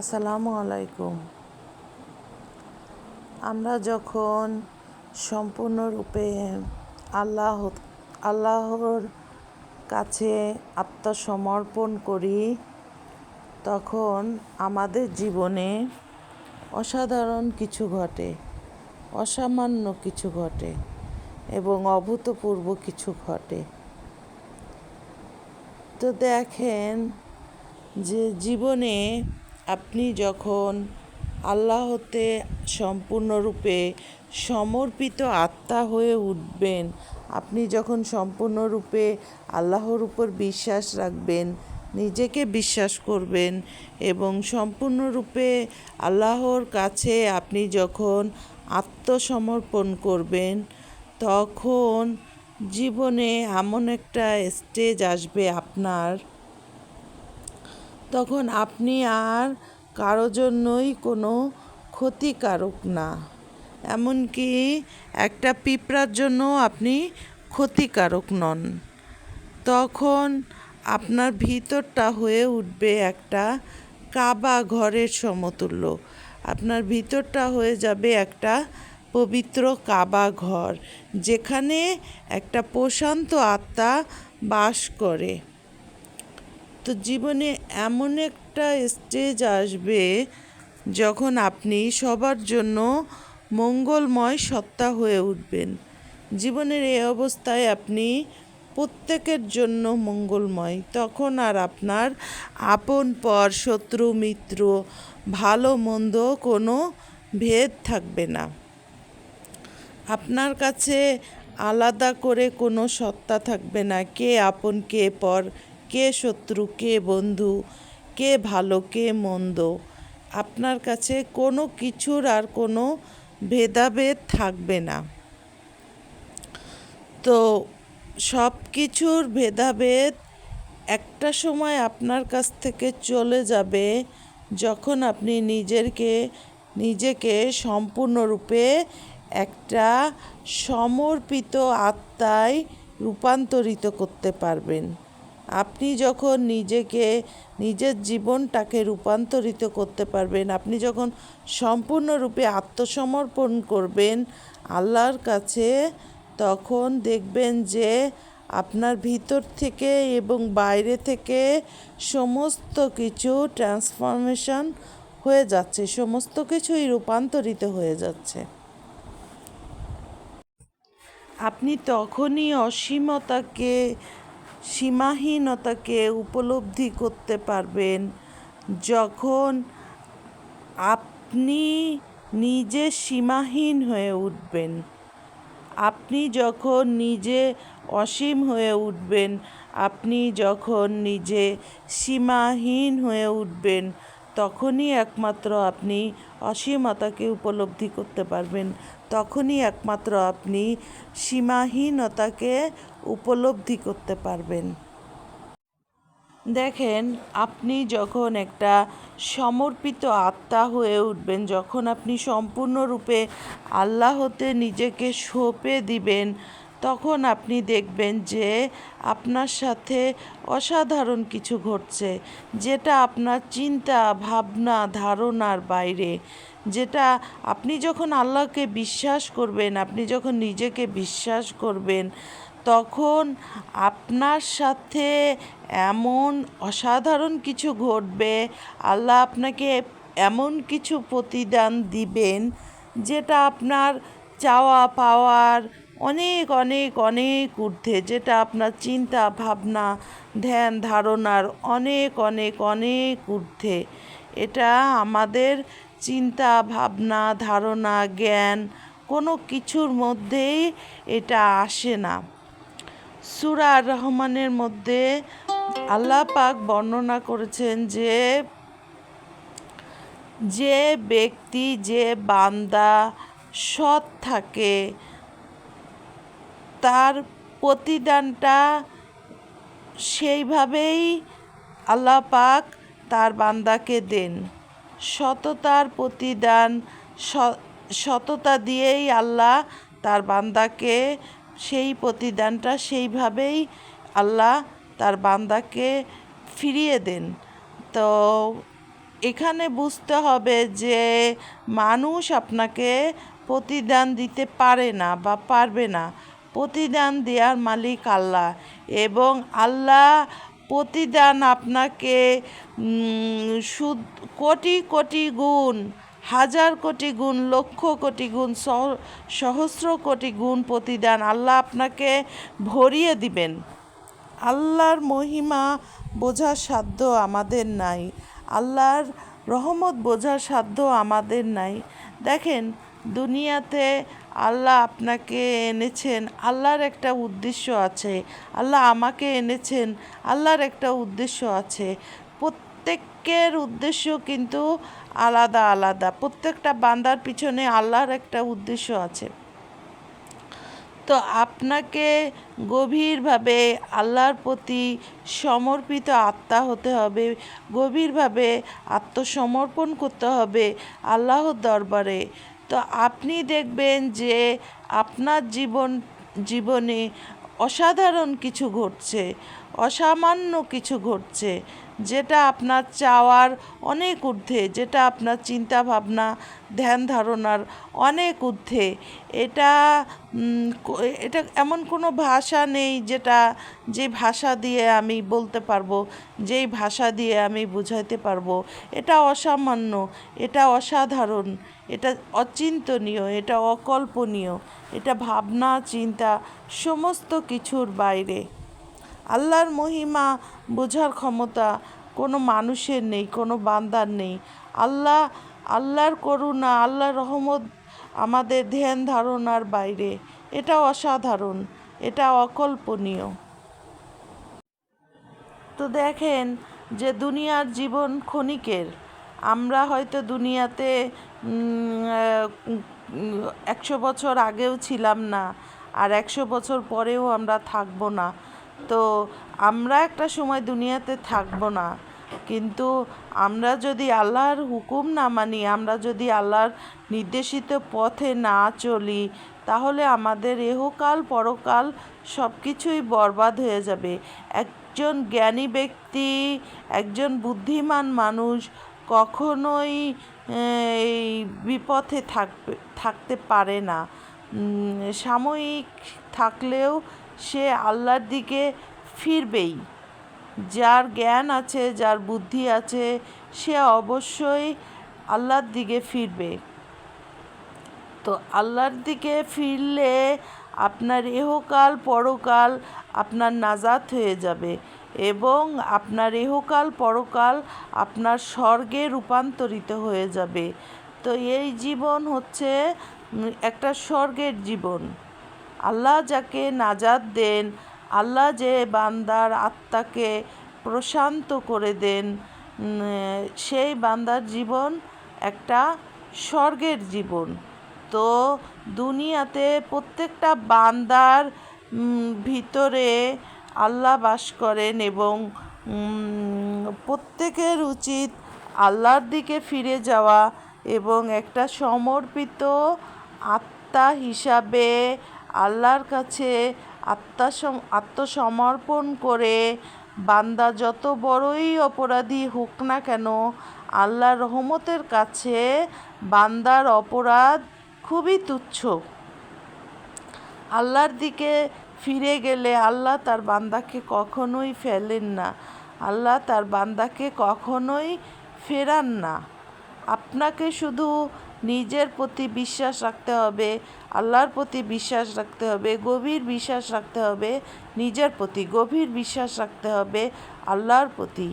আসসালামু আলাইকুম। আমরা যখন সম্পূর্ণরূপে আল্লাহ, আল্লাহর কাছে আত্মসমর্পণ করি, তখন আমাদের জীবনে অসাধারণ কিছু ঘটে, অসামান্য কিছু ঘটে এবং অভূতপূর্ব কিছু ঘটে। তো দেখেন যে জীবনে আপনি যখন আল্লাহতে সম্পূর্ণরূপে সমর্পিত আত্মা হয়ে উঠবেন, আপনি যখন সম্পূর্ণরূপে আল্লাহর উপর বিশ্বাস রাখবেন, নিজেকে বিশ্বাস করবেন এবং সম্পূর্ণরূপে আল্লাহর কাছে আপনি যখন আত্মসমর্পণ করবেন, তখন জীবনে এমন একটা স্টেজ আসবে আপনার তখন আপনি আর কারও জন্যই কোনো ক্ষতিকারক না। এমনকি একটা পিঁপড়ার জন্য আপনি ক্ষতিকারক নন। তখন আপনার ভিতরটা হয়ে উঠবে একটা কাবা ঘরের সমতুল্য। আপনার ভিতরটা হয়ে যাবে একটা পবিত্র কাবা ঘর, যেখানে একটা প্রশান্ত আত্মা বাস করে। তো জীবনে এমন একটা স্টেজ আসবে যখন আপনি সবার জন্য মঙ্গলময় সত্তা হয়ে উঠবেন। জীবনের এই অবস্থায় আপনি প্রত্যেকের জন্য মঙ্গলময়। তখন আর আপনার আপন পর, শত্রু, মিত্র, ভালো, মন্দ কোনো ভেদ থাকবে না। আপনার কাছে আলাদা করে কোনো সত্তা থাকবে না, কে আপন, কে পর কে শত্রু, কে বন্ধু, কে ভালো, কে মন্দ, আপনার কাছে কোনো কিছুর আর কোনো ভেদাভেদ থাকবে না। তো সব কিছুর ভেদাভেদ একটা সময় আপনার কাছ থেকে চলে যাবে যখন আপনি নিজেরকে, নিজেকে সম্পূর্ণরূপে একটা সমর্পিত আত্মায় রূপান্তরিত করতে পারবেন। আপনি যখন নিজেকে, নিজের জীবনটাকে রূপান্তরিত করতে পারবেন, আপনি যখন সম্পূর্ণরূপে আত্মসমর্পণ করবেন আল্লাহর কাছে, তখন দেখবেন যে আপনার ভিতর থেকে এবং বাইরে থেকে সমস্ত কিছু ট্রান্সফরমেশন হয়ে যাচ্ছে, সমস্ত কিছুই রূপান্তরিত হয়ে যাচ্ছে। আপনি তখনই অসীমতাকে সীমাহীনতাকে উপলব্ধি করতে পারবেন যখন আপনি নিজে সীমাহীন হয়ে উঠবেন। আপনি যখন নিজে অসীম হয়ে উঠবেন, আপনি যখন নিজে সীমাহীন হয়ে উঠবেন তখনই একমাত্র আপনি অসীমতাকে উপলব্ধি করতে পারবেন। তখনই একমাত্র আপনি সীমাহীনতাকে উপলব্ধি করতে পারবেন। দেখেন, আপনি যখন একটা সমর্পিত আত্মা হয়ে উঠবেন, যখন আপনি সম্পূর্ণরূপে আল্লাহতে নিজেকে সঁপে দিবেন তখন আপনি দেখবেন যে আপনার সাথে অসাধারণ কিছু ঘটছে, যেটা আপনার চিন্তা, ভাবনা, ধারণার বাইরে। যেটা আপনি যখন আল্লাহকে বিশ্বাস করবেন, আপনি যখন নিজেকে বিশ্বাস করবেন, তখন আপনার সাথে এমন অসাধারণ কিছু ঘটবে, আল্লাহ আপনাকে এমন কিছু প্রতিদান দিবেন, যেটা আপনার চাওয়া পাওয়ার অনেক অনেক অনেক ঊর্ধ্বে যেটা আপনার চিন্তা, ভাবনা, ধ্যান, ধারণার অনেক অনেক অনেক ঊর্ধ্বে। এটা আমাদের চিন্তা, ভাবনা, ধারণা, জ্ঞান কোনো কিছুর মধ্যেই এটা আসে না। সুরা রহমানের মধ্যে আল্লাহ পাক বর্ণনা করেছেন যে যে ব্যক্তি, যে বান্দা সৎ থাকে তার প্রতিদানটা সেইভাবেই আল্লাহ পাক তার বান্দাকে দেন। সততার প্রতিদান সততা দিয়েই আল্লাহ তার বান্দাকে সেই প্রতিদানটা সেইভাবেই আল্লাহ তার বান্দাকে ফিরিয়ে দেন। তো এখানে বুঝতে হবে যে মানুষ আপনাকে প্রতিদান দিতে পারে না বা পারবে না। প্রতিদান দেওয়ার মালিক আল্লাহ এবং আল্লাহ প্রতিদান আপনাকে সুদ, কোটি কোটি গুণ, হাজার কোটি গুণ, লক্ষ কোটি গুণ সহস্র কোটি গুণ প্রতিদান আল্লাহ আপনাকে ভরিয়ে দিবেন। আল্লাহর মহিমা বোঝার সাধ্য আমাদের নাই। আল্লাহর রহমত বোঝার সাধ্য আমাদের নাই। দেখেন, দুনিয়াতে আল্লাহ আপনাকে এনেছেন, আল্লাহর একটা উদ্দেশ্য আছে। আল্লাহ আমাকে এনেছেন, আল্লাহর একটা উদ্দেশ্য আছে। প্রত্যেকের উদ্দেশ্য কিন্তু আলাদা আলাদা। প্রত্যেকটা বান্দার পিছনে আল্লাহর একটা উদ্দেশ্য আছে। তো আপনাকে গভীরভাবে আল্লাহর প্রতি সমর্পিত আত্মা হতে হবে, গভীরভাবে আত্মসমর্পণ করতে হবে আল্লাহর দরবারে। তো আপনি দেখবেন যে আপনার জীবন জীবনে অসাধারণ কিছু ঘটছে অসামান্য কিছু ঘটছে। যেটা আপনার চাওয়ার অনেক ঊর্ধ্বে, যেটা আপনার চিন্তা ভাবনা ধ্যান ধারণার অনেক ঊর্ধ্বে। এটা এটা এমন কোনো ভাষা নেই যেটা, যে ভাষা দিয়ে আমি বলতে পারব, যেই ভাষা দিয়ে আমি বুঝাইতে পারব। এটা অসামান্য, এটা অসাধারণ, এটা অচিন্তনীয়, এটা অকল্পনীয়, এটা ভাবনা, চিন্তা, সমস্ত কিছুর বাইরে। আল্লাহর মহিমা বোঝার ক্ষমতা কোনো মানুষের নেই, কোনো বান্দার নেই। আল্লাহ, আল্লাহর করুণা, আল্লাহর রহমত আমাদের ধ্যান ধারণার বাইরে। এটা অসাধারণ, এটা অকল্পনীয়। তো দেখেন যে দুনিয়ার জীবন ক্ষণিকের। আমরা হয়তো দুনিয়াতে একশো বছর আগেও ছিলাম না, আর একশো বছর পরেও আমরা থাকব না। তো আমরা একটা সময় দুনিয়াতে থাকব না। কিন্তু আমরা যদি আল্লাহর হুকুম না মানি, আমরা যদি আল্লাহর নির্দেশিত পথে না চলি, তাহলে আমাদের এহকাল পরকাল সব কিছুই বরবাদ হয়ে যাবে। একজন জ্ঞানী ব্যক্তি, একজন বুদ্ধিমান মানুষ কখনোই এই বিপথে থাকবে, থাকতে পারে না। সাময়িক থাকলেও সে আল্লাহর দিকে ফিরবেই। যার জ্ঞান আছে, যার বুদ্ধি আছে, সে অবশ্যই আল্লাহর দিকে ফিরবে। তো আল্লাহর দিকে ফিরলে আপনার এহকাল, পরকাল আপনার নাজাত হয়ে যাবে এবং আপনার এহকাল, পরকাল আপনার স্বর্গে রূপান্তরিত হয়ে যাবে। তো এই জীবন হচ্ছে একটা স্বর্গের জীবন। আল্লাহ যাকে নাজাত দেন, আল্লাহ যে বান্দার আত্মাকে প্রশান্ত করে দেন সেই বান্দার জীবন একটা স্বর্গের জীবন। তো দুনিয়াতে প্রত্যেকটা বান্দার ভিতরে আল্লাহ বাস করেন এবং প্রত্যেকের উচিত আল্লাহর দিকে ফিরে যাওয়া এবং একটা সমর্পিত আত্মা হিসাবে আল্লাহর কাছে আত্মাসম, আত্মসমর্পণ করে বান্দা যত বড়ই অপরাধী হোক না কেন, আল্লাহর রহমতের কাছে বান্দার অপরাধ খুবই তুচ্ছ। আল্লাহর দিকে ফিরে গেলে আল্লাহ তার বান্দাকে কখনোই ফেলেন না। আল্লাহ তার বান্দাকে কখনোই ফেরান না। আপনাকে শুধু নিজের প্রতি বিশ্বাস রাখতে হবে, আল্লাহর প্রতি বিশ্বাস রাখতে হবে, গভীর বিশ্বাস রাখতে হবে, নিজের প্রতি গভীর বিশ্বাস রাখতে হবে, আল্লাহর প্রতি।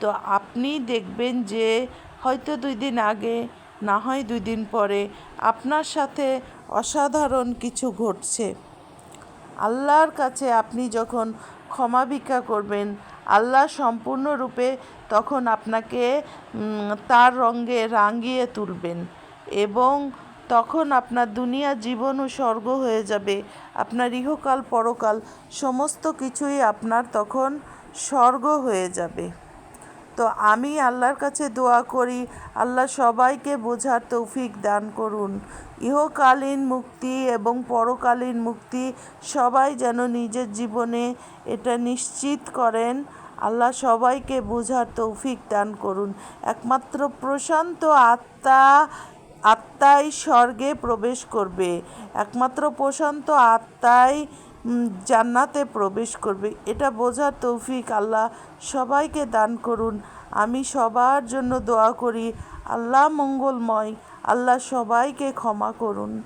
তো আপনি দেখবেন যে হয়তো দুই দিন আগে, না হয় দুই দিন পরে আপনার সাথে অসাধারণ কিছু ঘটছে। আল্লাহর কাছে আপনি যখন ক্ষমা ভিক্ষা করবেন, আল্লাহ সম্পূর্ণরূপে তখন আপনাকে তার রঙে রাঙিয়ে তুলবেন। এবং তখন আপনার দুনিয়া, জীবন ও স্বর্গ হয়ে যাবে। আপনার ইহকাল, পরকাল, সমস্ত কিছুই আপনার তখন স্বর্গ হয়ে যাবে। তো আমি আল্লাহর কাছে দোয়া করি, আল্লাহ সবাইকে বোঝার তৌফিক দান করুন। ইহকালীন মুক্তি এবং পরকালীন মুক্তি সবাই যেন নিজের জীবনে এটা নিশ্চিত করেন, আল্লাহ সবাইকে বোঝার তৌফিক দান করুন। একমাত্র প্রশান্ত আত্মা আত্মাই স্বর্গে প্রবেশ করবে। একমাত্র প্রশান্ত আত্মাই জান্নাতে প্রবেশ করবে। এটা বোঝার তৌফিক আল্লাহ সবাইকে দান করুন। আমি সবার জন্য দোয়া করি। আল্লাহ মঙ্গলময়। আল্লাহ সবাইকে ক্ষমা করুন।